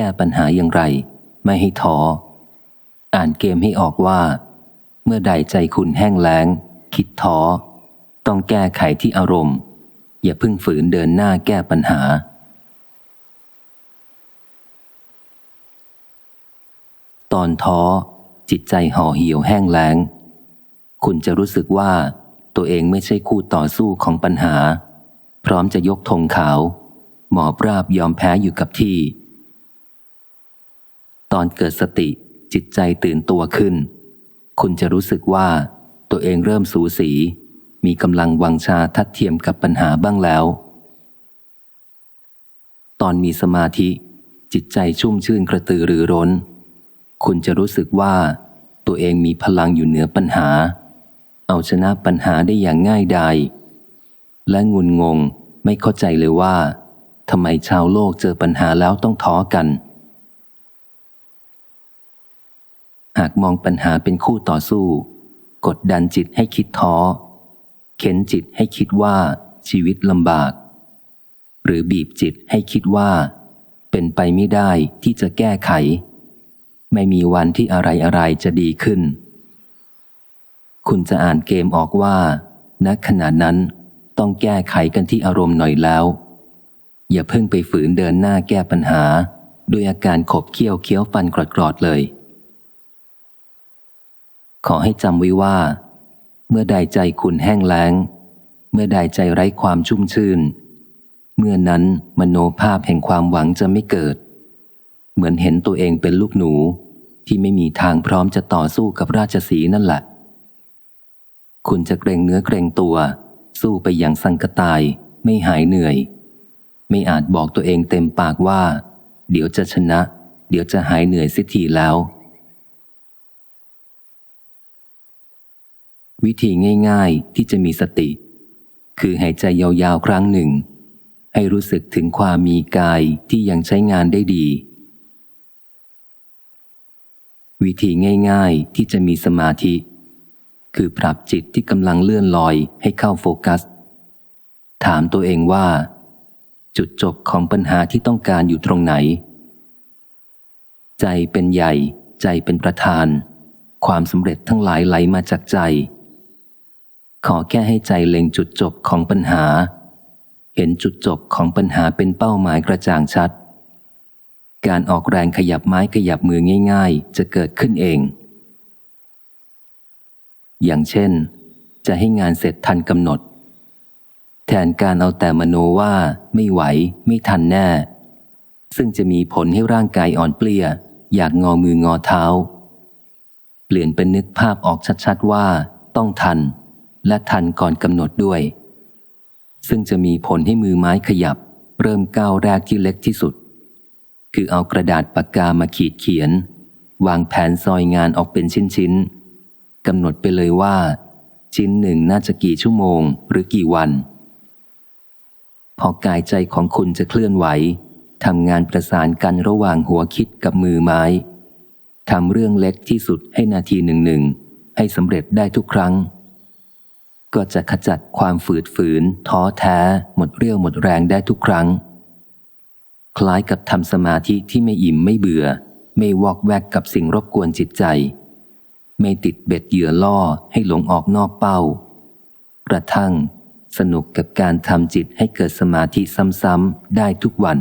ก้ปัญหาอย่างไร ไม่ให้ท้อ อ่านเกมให้ออกว่า เมื่อใดใจคุณแห้งแล้ง คิดท้อ ต้องแก้ไขที่อารมณ์ อย่าพิ่งฝืนเดินหน้าแก้ปัญหา ตอนท้อ จิตใจห่อเหี่ยวแห้งแล้ง คุณจะรู้สึกว่าตัวเองไม่ใช่คู่ต่อสู้ของปัญหา พร้อมจะยกธงขาว หมอบราบยอมแพ้อยู่กับที่ ตอนเกิดสติจิตใจตื่นตัวขึ้น คุณจะรู้สึกว่าตัวเองเริ่มสูสี มีกำลังวังชาทัดเทียมกับปัญหาบ้างแล้ว ตอนมีสมาธิ จิตใจชุ่มชื่นกระตือรือร้น คุณจะรู้สึกว่า ตัวเองมีพลังอยู่เหนือปัญหา เอาชนะปัญหาได้อย่างง่ายดายและงุนงงไม่เข้าใจเลยว่าทำไมชาวโลกเจอปัญหาแล้วต้องท้อกัน หากมองปัญหาเป็นคู่ต่อสู้ กดดันจิตให้คิดท้อ เข็นจิตให้คิดว่าชีวิตลำบาก หรือบีบจิตให้คิดว่า เป็นไปไม่ได้ที่จะแก้ไข ไม่มีวันที่อะไรอะไรจะดีขึ้น คุณจะอ่านเกมออกว่าณขณะนั้นต้องแก้ไขกันที่อารมณ์หน่อยแล้ว อย่าเพิ่งไปฝืนเดินหน้าแก้ปัญหา ด้วยอาการขบเคี้ยวเคี้ยวฟันกรอดๆเลย ขอให้จำไว้ว่า เมื่อใดใจคุณแห้งแล้ง เมื่อใดใจไร้ความชุ่มชื่น เมื่อนั้นมโนภาพแห่งความหวังจะไม่เกิด เหมือนเห็นตัวเองเป็นลูกหนู ที่ไม่มีทางพร้อมจะต่อสู้กับราชสีนั่นแหละ คุณจะเกรงเนื้อเกรงตัว สู้ไปอย่างสังกตายไม่หายเหนื่อย ไม่อาจบอกตัวเองเต็มปากว่า เดี๋ยวจะชนะ เดี๋ยวจะหายเหนื่อยสิทีแล้ว วิธีง่ายๆที่จะมีสติ คือหายใจยาวๆ ครั้งหนึ่ง ให้รู้สึกถึงความมีกายที่ยังใช้งานได้ดี วิธีง่ายๆที่จะมีสมาธิ คือปรับจิตที่กำลังเลื่อนลอยให้เข้าโฟกัส ถามตัวเองว่า จุดจบของปัญหาที่ต้องการอยู่ตรงไหน ใจเป็นใหญ่ ใจเป็นประธาน ความสำเร็จทั้งหลายไหลมาจากใจ ขอแค่ให้ใจเล็งจุดจบของปัญหา เห็นจุดจบของปัญหาเป็นเป้าหมายกระจ่างชัด การออกแรงขยับไม้ขยับมือง่าย ๆ จะเกิดขึ้นเอง อย่างเช่น จะให้งานเสร็จทันกำหนด แทนการเอาแต่มโนว่าไม่ไหว ไม่ทันแน่ ซึ่งจะมีผลให้ร่างกายอ่อนเปลี้ย อยากงอมืองอเท้า เปลี่ยนเป็นนึกภาพออกชัดๆว่า ต้องทัน และทันก่อนกำหนดด้วย ซึ่งจะมีผลให้มือไม้ขยับ เริ่มก้าวแรกที่เล็กที่สุด คือเอากระดาษปากกามาขีดเขียน วางแผนซอยงานออกเป็นชิ้นๆกำหนดไปเลยว่า ชิ้นหนึ่งน่าจะกี่ชั่วโมง หรือกี่วัน พอกายใจของคุณจะเคลื่อนไหวทำงานประสานกันระหว่างหัวคิดกับมือไม้ทำเรื่องเล็กที่สุดให้นาทีหนึ่งหนึ่งให้สำเร็จได้ทุกครั้ง ก็จะขจัดความฝืดฝืน ท้อแท้ หมดเรี่ยวหมดแรงได้ทุกครั้ง คล้ายกับทำสมาธิที่ไม่อิ่มไม่เบื่อ ไม่วอกแวกกับสิ่งรบกวนจิตใจ ไม่ติดเบ็ดเหยื่อล่อให้หลงออกนอกเป้า กระทั่งสนุกกับการทำจิตให้เกิดสมาธิซ้ำๆได้ทุกวัน